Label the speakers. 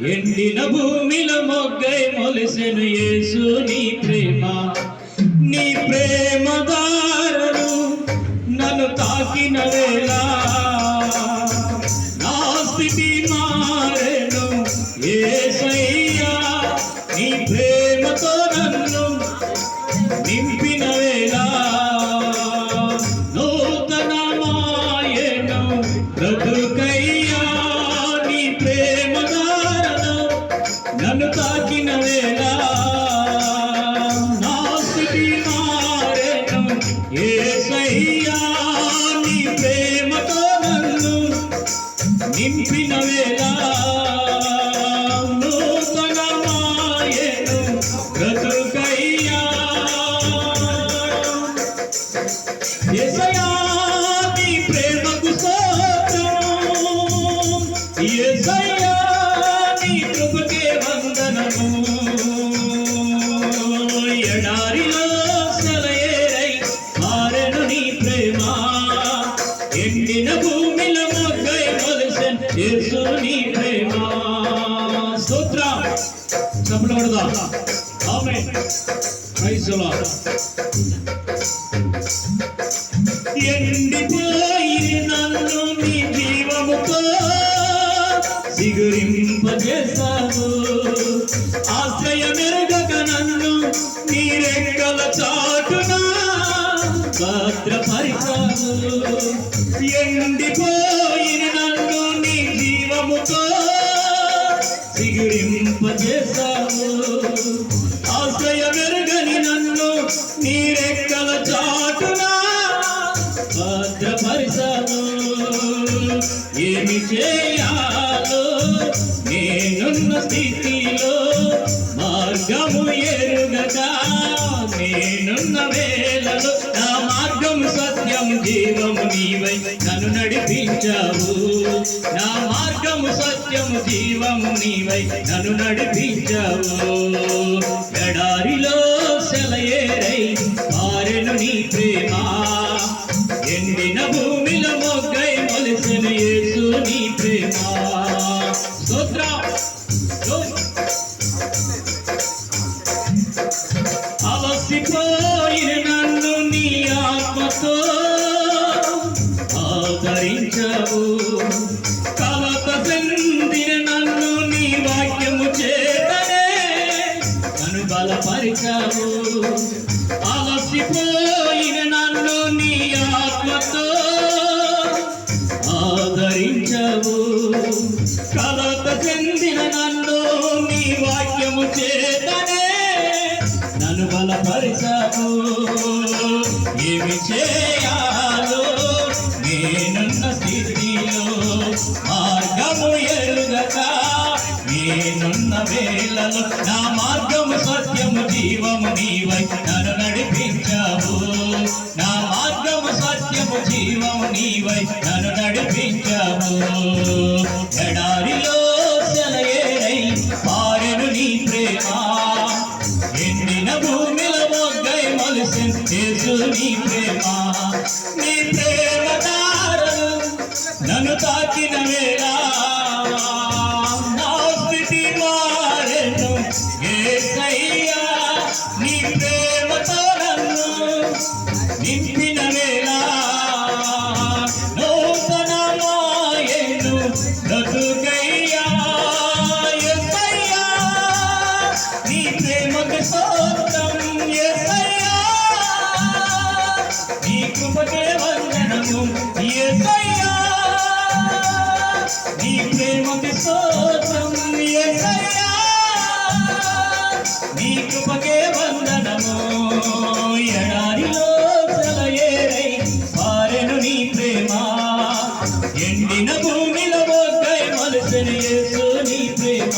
Speaker 1: ఎండిన భూమిలో మొగ్గై మొలిసెను యేసు నీ ప్రేమ. నీ ప్రేమ దారను నన్ను తాకినవే నింపిన వేళ చప్పట్లు కొడదాం ఆమేన్ ప్రైజ్ ఎండిపోయి నన్ను నీ జీవముతో సిగురింపజేశావు ఆశ్రయమెరుగక నన్ను నీ రెక్కల చాటున భద్రపరిచావు. ఎండిపోయిన నన్ను నీ జీవముతో సిగురింపజేశావు ఆశ్రయమెరుగని నన్ను నీ రెక్కల చాటున భద్రపరిచావు ఏమి చేయాలో నేనున్న స్థితిలో సత్యం జీవము నీవై నన్ను నడిపించావు. నా మార్గము సత్యము జీవము నీవై నన్ను నడిపించావు. ఎడారిలో సెలయేరై పారెను నీ ప్రేమ. ఎండిన భూమిలో మొగ్గై మొలిసిన యేసు నీ ప్రేమ. స్తోత్ర. అవసిపో అలసిపోయిన నన్ను మార్గము సత్యము జీవము నీవై నన్ను నడిపించావు. నా మార్గము సత్యము జీవము నీవై నన్ను నడిపించావు. ఎడారిలో సెలయేరై పారెను నీ ప్రేమ. ఎండిన భూమిలో మొగ్గై మొలిసిన నీ ప్రేమ. నీ ప్రేమ నింపిన వేళ నూతన మాయను బ్రతుకయ్యా. యేసయ్యా నీ ప్రేమకు స్తోత్రం యేసయ్యా నీ కృపకే వందనము యేసయ్యా నీ ప్రేమకు స్తోత్రం యేసయ్యా నీ కృపకే వందనము భూమిలో కై మలచని యేసుని ప్రేమ.